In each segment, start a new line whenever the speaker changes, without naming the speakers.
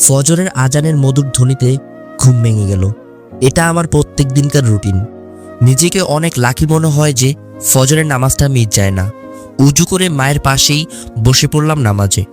ফজরের আজানের মধুর ধ্বনিতে ঘুম ভেঙে গেল। এটা আমার প্রত্যেক দিনকার রুটিন। নিজেকে অনেক লাকি মনে হয় যে ফজরের নামাজটা মিট যায় না। উজু করে মায়ের পাশেই বসে পড়লাম নামাজে।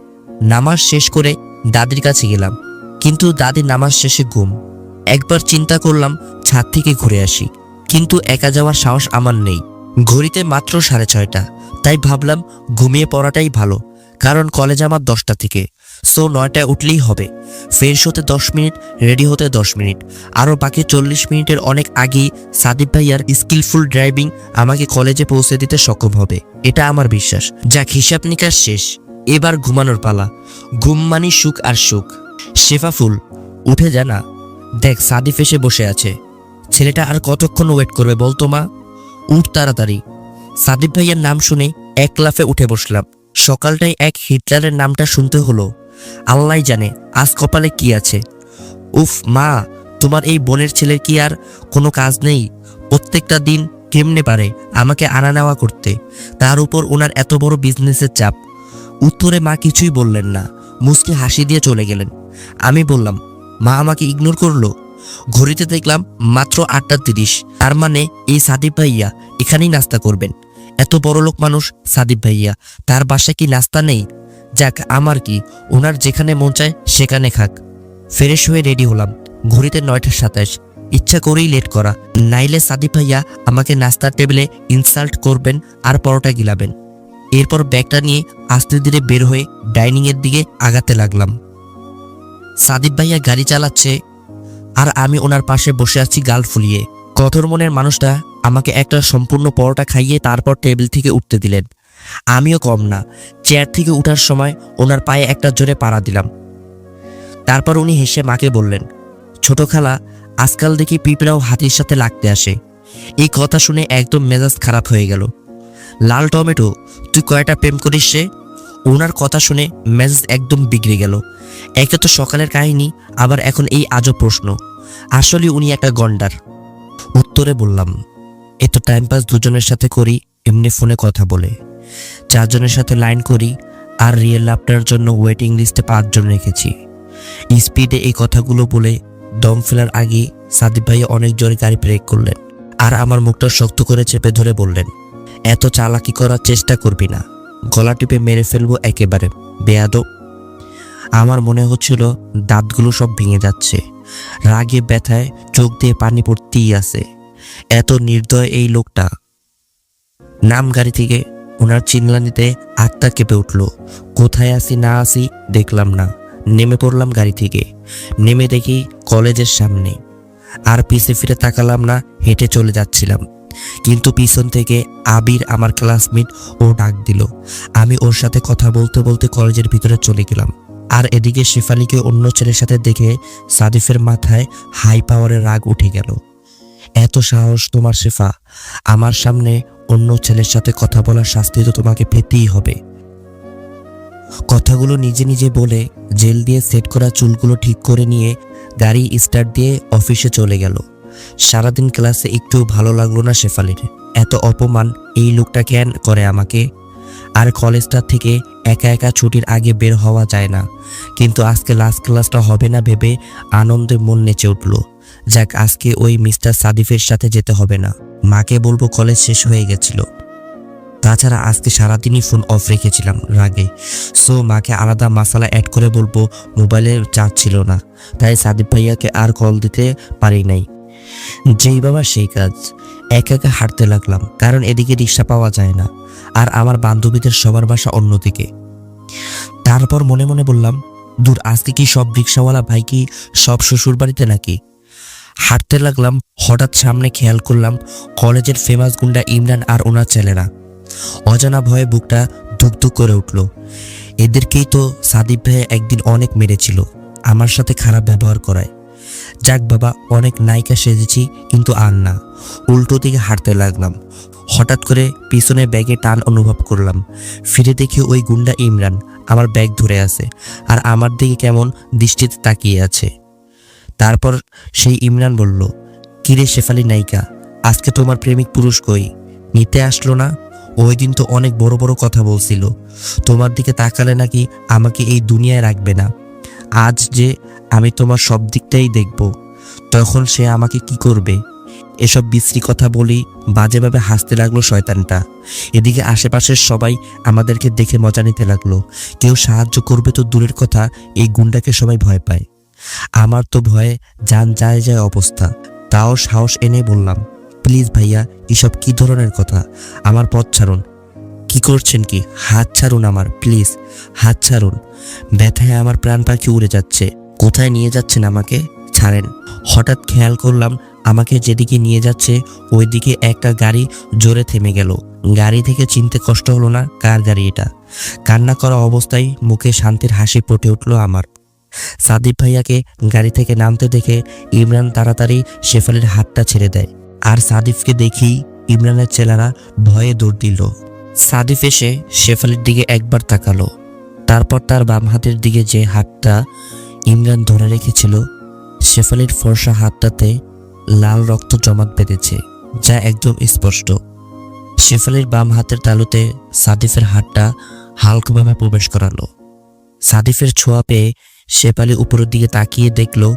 নামাজ শেষ করে দাদির কাছে গেলাম। কিন্তু দাদির নামাজ শেষে ঘুম। একবার চিন্তা করলাম, ছাদ থেকে ঘুরে আসি। কিন্তু একা যাওয়ার সাহস আমার নেই। ঘড়িতে মাত্র সাড়ে ছয়টা। তাই ভাবলাম, ঘুমিয়ে পড়াটাই ভালো। কারণ কলেজ আমার দশটা থেকে। সো নয়টায় উঠলেই হবে। ফ্রেশ হতে দশ মিনিট, রেডি হতে দশ মিনিট। আরও বাকি চল্লিশ মিনিটের অনেক আগেই সাদিব ভাইয়ার স্কিলফুল ড্রাইভিং আমাকে কলেজে পৌঁছে দিতে সক্ষম হবে। এটা আমার বিশ্বাস। যাক, হিসাব নিকাশ শেষ। এবার ঘুমানোর পালা। ঘুম মানি সুখ আর সুখ। শেফা ফুল, উঠে জানা দেখ, সাদিফ এসে বসে আছে। ছেলেটা আর কতক্ষণ ওয়েট করবে বলতো মা? উঠ তাড়াতাড়ি। সাদিব ভাইয়ার নাম শুনে এক লাফে উঠে বসলাম। সকালটাই এক হিটলারের নামটা শুনতে হলো। আল্লাহ জানে আজ কপালে কি আছে। উফ, মা, তোমার এই বোনের ছেলের কি আর কোনো কাজ নেই? প্রত্যেকটা দিন কেমনে পারে আমাকে আনা নেওয়া করতে? তার উপর ওনার এত বড় বিজনেসের চাপ। উত্তরে মা কিছুই বললেন না। মুসকে হাসি দিয়ে চলে গেলেন। আমি বললাম, মা আমাকে ইগনোর করল? ঘড়িতে দেখলাম মাত্র আটটা তিরিশ। তার মানে এই সাদিব ভাইয়া এখানেই নাস্তা করবেন। এত বড় লোক মানুষ সাদিব ভাইয়া। তার বাসায় কি নাস্তা নেই? যাক, আমার কি? ওনার যেখানে মন চায়, সেখানে খাক। ফ্রেশ হয়ে রেডি হলাম। ঘড়িতে নয়টা সাতাশ। ইচ্ছা করেই লেট করা। নাইলে সাদিব ভাইয়া আমাকে নাস্তার টেবিলে ইনসাল্ট করবেন আর পরোটা গিলাবেন। এরপর ব্যাগটা নিয়ে আস্তে ধীরে বের হয়ে ডাইনিং এর দিকে আগাতে লাগলাম। সাদিব ভাইয়া গাড়ি চালাচ্ছে আর আমি ওনার পাশে বসে আছি গাল ফুলিয়ে। কঠোর মনের মানুষটা আমাকে একটা সম্পূর্ণ পরোটা খাইয়ে তারপর টেবিল থেকে উঠতে দিলেন। আমিও কম না। চেয়ার থেকে উঠার সময় ওনার পায়ে একটা জোরে পাড়া দিলাম। তারপর উনি হেসে মাকে বললেন, ছোট খালা, আজকাল দেখি পিঁপড়াও হাতির সাথে লাগতে আসে। এই কথা শুনে একদম মেজাজ খারাপ হয়ে গেল। লাল টমেটো, তুই কয়টা প্রেম করিস সে ওনার কথা শুনে মেজাজ একদম বিগড়ে গেল। একে তো সকালের কাহিনী, আবার এখন এই আজও প্রশ্ন। আসলে উনি একটা গন্ডার। উত্তরে বললাম এত টাইম পাস দুজনের সাথে করি, এমনি ফোনে কথা বলে। চারজনের সাথে লাইন করি আর রিয়েল লাভটার জন্য ওয়েটিং লিস্টে পাঁচজন রেখেছি। স্পিডে এই কথাগুলো বলে দম ফেলার আগে সাদিব ভাই অনেক জোরে গাড়ি ব্রেক করলেন আর আমার মুখটা শক্ত করে চেপে ধরে বললেন, এত চালাকি করার চেষ্টা করবি না। গলা টিপে মেরে ফেলব একেবারে। বেয়াদব। আমার মনে হচ্ছিল দাঁতগুলো সব ভেঙে যাচ্ছে। রাগে ব্যথায় চোখ দিয়ে পানি পড়তেই আছে। এত নির্দয় এই লোকটা। নাম গাড়ি থেকে ওনার চিনলানিতে আত্মা কেঁপে উঠল। কোথায় আসি না আসি দেখলাম না। নেমে পড়লাম গাড়ি থেকে। নেমে দেখি কলেজের সামনে। আর পিছে ফিরে তাকালাম না, হেঁটে চলে যাচ্ছিলাম। কিন্তু পিছন থেকে আবির আমার ক্লাসমেট ও ডাক দিল। আমি ওর সাথে কথা বলতে বলতে কলেজের ভিতরে চলে গেলাম। আর এদিকে শেফালিকে অন্য ছেলের সাথে দেখে সাদিফের মাথায় হাই পাওয়ারের রাগ উঠে গেল। এত সাহস তোমার শেফা। আমার সামনে অন্য ছেলের সাথে কথা বলার শাস্তি তো তোমাকে পেতেই হবে। কথাগুলো নিজে নিজে বলে জেল দিয়ে সেট করা চুলগুলো ঠিক করে নিয়ে গাড়ি স্টার্ট দিয়ে অফিসে চলে গেল। সারাদিন ক্লাসে একটু ভালো লাগল না শেফালির। এত অপমান, এই লোকটা কেন করে আমাকে? আর কলেজটা থেকে একা একা ছুটির আগে বের হওয়া যায় না। কিন্তু আজকে লাস্ট ক্লাসটা হবে না ভেবে আনন্দে মন নেচে উঠল। যাক, আজকে ওই মিস্টার সাদিফের সাথে যেতে হবে না। মাকে বলব কলেজ শেষ হয়ে গেছিল। তাছাড়া আজকে সারাদিনই ফোন অফ রেখেছিলাম রাগে। সো মাকে আলাদা মশালা অ্যাড করে বলব মোবাইলে চার্জ ছিল না। তাই সাদিফ ভাইয়াকে আর কল দিতে পারি নাই। যেই বাবা সেই কাজ। একা একা হাঁটতে লাগলাম, কারণ এদিকে রিক্সা পাওয়া যায় না। আর আমার বান্ধবীদের সবার বাসা অন্যদিকে। তারপর মনে মনে বললাম, দূর, আজকে কি সব রিক্সাওয়ালা ভাই কি সব শ্বশুর বাড়িতে নাকি? হাঁটতে লাগলাম, হঠাৎ সামনে খেয়াল করলাম কলেজের ফেমাস গুন্ডা ইমরান আর ওনার ছেলেরা। অজানা ভয়ে বুকটা ধুকধুক করে উঠল। এদেরকেই তো সাদিব ভাই একদিন অনেক মেরেছিল, আমার সাথে খারাপ ব্যবহার করায়। যাক বাবা, অনেক নায়িকা সেজেছি, কিন্তু আর না। উল্টো দিকে হাঁটতে লাগলাম। হঠাৎ করে পিছনে ব্যাগে টান অনুভব করলাম। ফিরে দেখি ওই গুন্ডা ইমরান, আমার ব্যাগ ধরে আছে, আর আমার দিকে কেমন দৃষ্টিতে তাকিয়ে আছে। তারপর সেই ইমরান বলল, কিরে শেফালি নায়িকা, আজকে তোমার প্রেমিক পুরুষ কই? নিতে আসলো না? ওই দিন তো অনেক বড় বড় কথা বলছিল। তোমার দিকে তাকালে নাকি আমাকে এই দুনিয়ায় রাখবে না। আজ যে আমি তোমার সব দিকটাই দেখব, তখন সে আমাকে কি করবে? এসব বিশ্রী কথা বলি বাজেভাবে হাসতে লাগল শয়তানটা। এদিকে আশেপাশের সবাই আমাদেরকে দেখে মজা নিতে লাগল। কেউ সাহায্য করবে তো দূরের কথা, এই গুন্ডাকে সবাই ভয় পায়। আমার তো ভয়ে যান যায় যায় অবস্থা। তাও সাহস এনে বললাম, প্লিজ ভাইয়া, এসব কি ধরনের কথা? আমার পথ ছাড়ুন। কি করছেন কি? হাত ছাড়ুন আমার, প্লিজ, হাত ছাড়ুন। ব্যথায় আমার প্রাণ পাখি উড়ে যাচ্ছে। কোথায় নিয়ে যাচ্ছেন আমাকে? ছাড়েন। হঠাৎ খেয়াল করলাম, আমাকে যেদিকে নিয়ে যাচ্ছে, ওইদিকে একটা গাড়ি জোরে থেমে গেল। গাড়ি থেকে চিনতে কষ্ট হলো না, কার গাড়ি এটা? কান্না করা অবস্থায় মুখে শান্তির হাসি ফুটে উঠল আমার। সাদিব ভাইয়াকে গাড়ি থেকে নামতে দেখে ইমরান তাড়াতাড়ি শেফালির হাতটা ছেড়ে দেয়। আর সাদিফকে দেখি ইমরানের ছেলেরা ভয়ে দৌড় দিল। সাদিফ এসে শেফালির দিকে একবার তাকালো। তারপর তার বাম হাতের দিকে যে হাতটা ইমরান ধরে রেখেছিল, শেফালির ফর্সা হাতটাতে লাল রক্ত জমাট বেঁধেছে, যা একদম স্পষ্ট। শেফালির বাম হাতের তালুতে সাদিফের হাতটা হালকাভাবে প্রবেশ করালো। সাদিফের ছোঁয়া পেয়ে শেফালি উপরের দিকে তাকিয়ে দেখল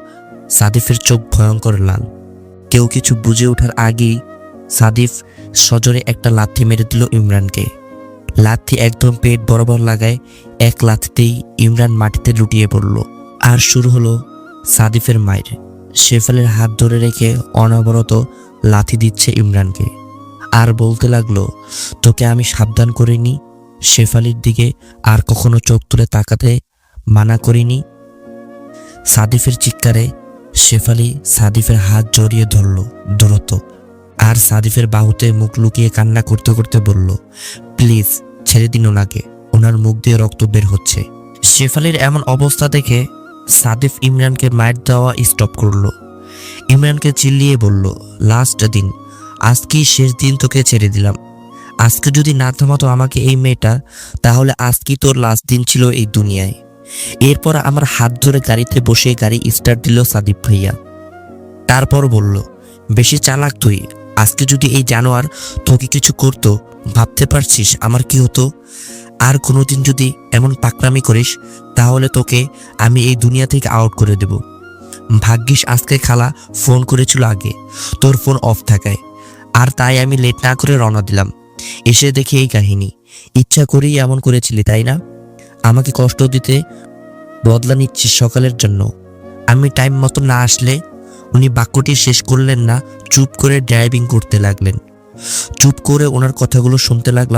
সাদিফের চোখ ভয়ঙ্কর লাল। কেউ কিছু বুঝে ওঠার আগেই সাদিফ সজোরে একটা লাথি মেরে দিল ইমরানকে। লাথি একদম পেট বরাবর লাগায় এক লাথিতেই ইমরান মাটিতে লুটিয়ে পড়ল। আর শুরু হলো সাদিফের মায়ের। শেফালের হাত ধরে রেখে অনবরত লাথি দিচ্ছে ইমরানকে। আর বলতে লাগল, তোকে আমি সাবধান করিনি। শেফালির দিকে আর কখনো চোখ তুলে তাকাতে মানা করিনি। সাদিফের চিৎকারে শেফালি সাদিফের হাত জড়িয়ে ধরল দ্রুত, আর সাদিফের বাহুতে মুখ লুকিয়ে কান্না করতে করতে বলল, প্লিজ, ছেড়ে দিন ওনাকে, ওনার মুখ দিয়ে রক্ত বের হচ্ছে। শেফালির এমন অবস্থা দেখে সাদিফ ইমরানকে মায়ের দেওয়া স্টপ করল। ইমরানকে চিল্লিয়ে বলল, লাস্ট দিন, আজকেই শেষ দিন তোকে ছেড়ে দিলাম। আজকে যদি না থামাতো আমাকে এই মেয়েটা, তাহলে আজকেই তোর লাস্ট দিন ছিল এই দুনিয়ায়। এরপর আমার হাত ধরে গাড়িতে বসে গাড়ি স্টার্ট দিল সাদিপ ভাইয়া। তারপর বলল, বেশি চালাক তুই। আজকে যদি এই জানোয়ার তোকে কিছু করতো, ভাবতে পারছিস আমার কি হতো? আর কোনোদিন যদি এমন পাকনামি করিস, তাহলে তোকে আমি এই দুনিয়া থেকে আউট করে দেব। ভাগ্যিস আজকে খালা ফোন করেছিল আগে, তোর ফোন অফ থাকায়। আর তাই আমি লেট না করে রওনা দিলাম। এসে দেখি এই কাহিনী। ইচ্ছা করেই এমন করেছিলি, তাই না? আমাকে কষ্ট দিতে বদলা নিচ্ছে সকালের জন্য। আমি টাইম মতো না আসলে উনি বাক্যটি শেষ করলেন না, চুপ করে ড্রাইভিং করতে লাগলেন। চুপ করে ওনার কথাগুলো শুনতে লাগলাম।